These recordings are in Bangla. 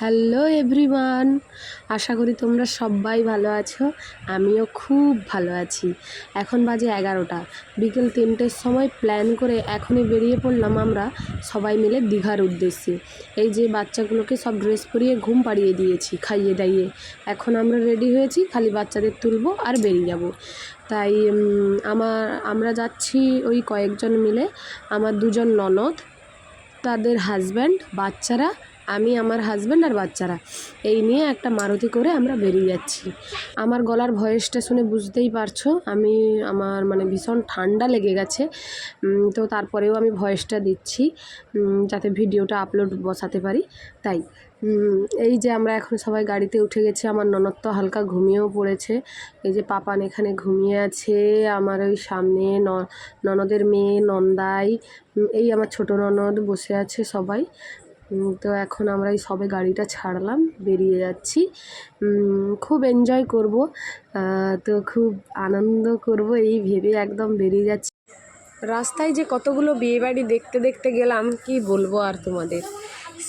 হ্যালো এভরিওয়ান, আশা করি তোমরা সবাই ভালো আছো, আমিও খুব ভালো আছি। এখন বাজে এগারোটা, বিকেল তিনটের সময় প্ল্যান করে এখনই বেরিয়ে পড়লাম আমরা সবাই মিলে দীঘার উদ্দেশ্যে। এই যে বাচ্চাগুলোকে সব ড্রেস পরিয়ে ঘুম পাড়িয়ে দিয়েছি, খাইয়ে দাইয়ে। এখন আমরা রেডি হয়েছি, খালি বাচ্চাদের তুলবো আর বেরিয়ে যাব। তাই আমার, আমরা যাচ্ছি ওই কয়েকজন মিলে, আমার দুজন ননদ, তাদের হাজব্যান্ড বাচ্চারা আমি, আমার হাজব্যান্ড আর বাচ্চারা। এই নিয়ে একটা মারুতি করে আমরা বেরিয়ে যাচ্ছি। আমার গলার ভয়েসটা শুনে বুঝতেই পারছ, আমি, আমার মানে ভীষণ ঠান্ডা লেগে গেছে। তো তারপরেও আমি ভয়েসটা দিচ্ছি যাতে ভিডিওটা আপলোড বসাতে পারি। তাই এই যে আমরা এখন সবাই গাড়িতে উঠে গেছি, আমার ননদ তো হালকা ঘুমিয়েও পড়েছে। এই যে পাপান এখানে ঘুমিয়ে আছে, আমার ওই সামনে ন- ননদের মেয়ে নন্দাই এই আমার ছোট ননদ বসে আছে সবাই। তো এখন আমরা এই সবে গাড়িটা ছাড়লাম, বেরিয়ে যাচ্ছি। খুব এনজয় করব তো খুব আনন্দ করব এই ভেবে একদম বেরিয়ে যাচ্ছি। রাস্তায় যে কতগুলো বিয়েবাড়ি দেখতে দেখতে গেলাম, কি বলব আর তোমাদের?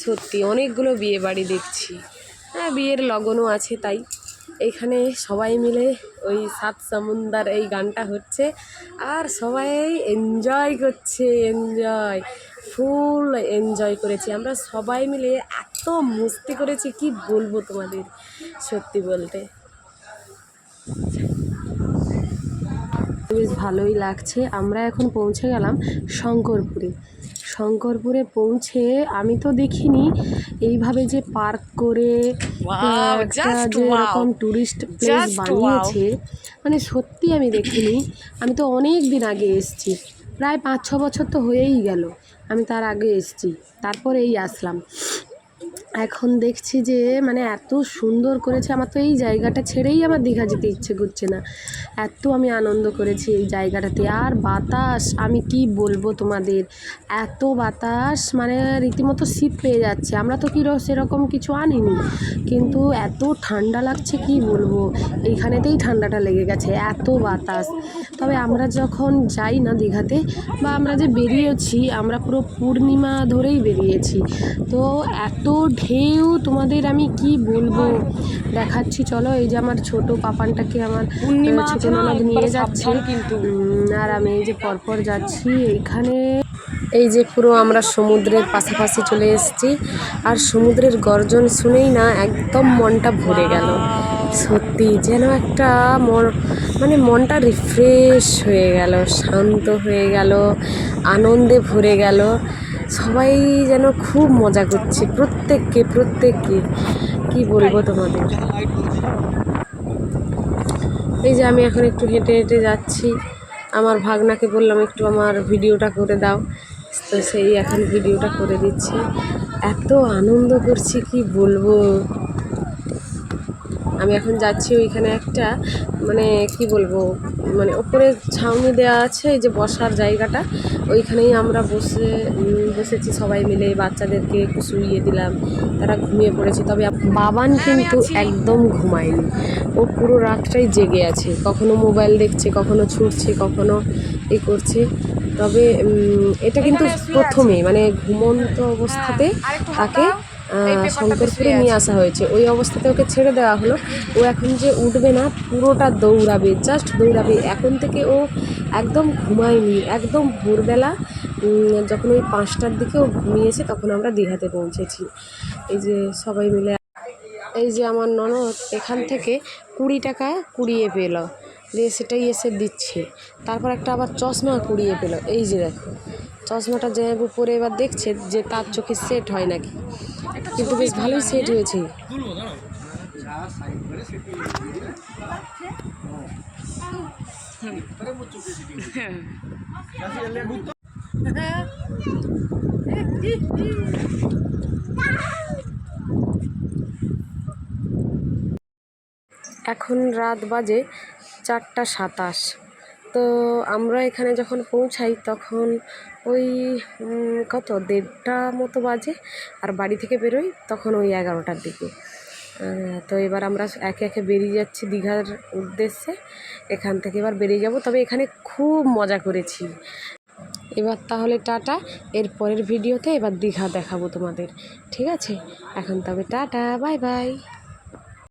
সত্যি অনেকগুলো বিয়েবাড়ি দেখছি। হ্যাঁ বিয়ের লগনও আছে তাই। এইখানে সবাই মিলে ওই সাত সমুন্দার এই গানটা হচ্ছে আর সবাই এনজয় করছে এনজয় ফুল এনজয় করেছি। আমরা সবাই মিলে এত মস্তি করেছি, কি বলব তোমাদের সত্যি বলতে। বেশ ভালোই লাগছে। আমরা এখন পৌঁছে গেলাম শঙ্করপুরে। শঙ্করপুরে পৌঁছে আমি তো দেখিনি। এইভাবে যে পার্ক করে একটা যে এরকম টুরিস্ট প্লেস বানিয়েছে মানে সত্যি আমি দেখিনি। আমি তো অনেক দিন আগে এসেছি প্রায় পাঁচ ছ বছর তো হয়েই গেল আমি তার আগে এসেছি তারপরে এই আসলাম। এখন দেখছি যে মানে এত সুন্দর করেছে, আমার তো এই জায়গাটা ছেড়েই আমার দীঘা যেতে ইচ্ছে করছে না। এত আমি আনন্দ করেছি এই জায়গাটাতে। আর বাতাস, আমি কি বলব তোমাদের? এত বাতাস মানে রীতিমতো শীত পেয়ে যাচ্ছে। আমরা তো কি সেরকম কিছু আনিনি। কিন্তু এত ঠান্ডা লাগছে, কি বলব? এইখানেতেই ঠান্ডাটা লেগে গেছে, এত বাতাস। তবে আমরা যখন যাই না দীঘাতে, বা আমরা যে বেরিয়েছি, আমরা পুরো পূর্ণিমা ধরেই বেরিয়েছি। তো এত ঢেউ তোমাদের আমি কি বলব? দেখাচ্ছি চলো এই যে আমার ছোট পাপানটাকে আমার ছোট ননদ নিয়ে যাচ্ছে। কিন্তু। আর আমি এই যে পরপর যাচ্ছি এইখানে। এই যে পুরো আমরা সমুদ্রের পাশাপাশি চলে এসেছি আর সমুদ্রের গর্জন শুনেই না একদম মনটা ভরে গেল। সত্যি যেন একটা মন মানে মনটা রিফ্রেশ হয়ে গেল শান্ত হয়ে গেল আনন্দে ভরে গেল। সবাই যেন খুব মজা করছে, প্রত্যেককে প্রত্যেককে। কি বলব তোমাদের? এই যে আমি এখন একটু হেঁটে হেঁটে যাচ্ছি। আমার ভাগনাকে বললাম, একটু আমার ভিডিওটা করে দাও। তো সেই এখন ভিডিওটা করে দিচ্ছি। এত আনন্দ করছি, কি বলব? আমি এখন যাচ্ছি ওইখানে একটা মানে কি বলব মানে ওপরে ছাউনি দেওয়া আছে এই যে বসার জায়গাটা ওইখানেই আমরা বসে বসেছি সবাই মিলে বাচ্চাদেরকে একটু শুইয়ে দিলাম তারা ঘুমিয়ে পড়েছে তবে বাবান কিন্তু একদম ঘুমায়নি। ও পুরো রাতটাই জেগে আছে কখনো মোবাইল দেখছে কখনো ছুটছে কখনো এ করছে তবে এটা কিন্তু প্রথমে মানে ঘুমন্ত অবস্থাতে তাকে শঙ্করপুরে নিয়ে আসা হয়েছে। ওই অবস্থাতে ওকে ছেড়ে দেওয়া হলো। ও এখন যে উঠবে না পুরোটা দৌড়াবে জাস্ট দৌড়াবে। এখন থেকে ও একদম ঘুমায়নি একদম ভোরবেলা যখন ওই পাঁচটার দিকে ও ঘুমিয়েছে তখন আমরা দীঘাতে পৌঁছেছি। এই যে সবাই মিলে এই যে আমার ননদ এখান থেকে কুড়ি টাকা কুড়িয়ে পেল। দিয়ে সেটাই এসে দিচ্ছে। তারপর একটা আবার চশমা কুড়িয়ে পেল। এই যে দেখো চশমাটা যে উপরে এবার দেখছে যে তার চোখে সেট হয় নাকি। কিন্তু বেশ ভালোই সেট হয়েছে। এখন রাত বাজে চারটা সাতাশ। তো আমরা এখানে যখন পৌঁছাই তখন ওই কত? দেড়টা মতো বাজে। আর বাড়ি থেকে বেরোই তখন ওই এগারোটার দিকে। তো এবার আমরা একে একে বেরিয়ে যাচ্ছি দীঘার উদ্দেশ্যে। এখান থেকে এবার বেরিয়ে যাব। তবে এখানে খুব মজা করেছি। এবার তাহলে টাটা। এর পরের ভিডিওতে এবার দীঘা দেখাবো তোমাদের। ঠিক আছে? এখন তবে টাটা, বাই বাই।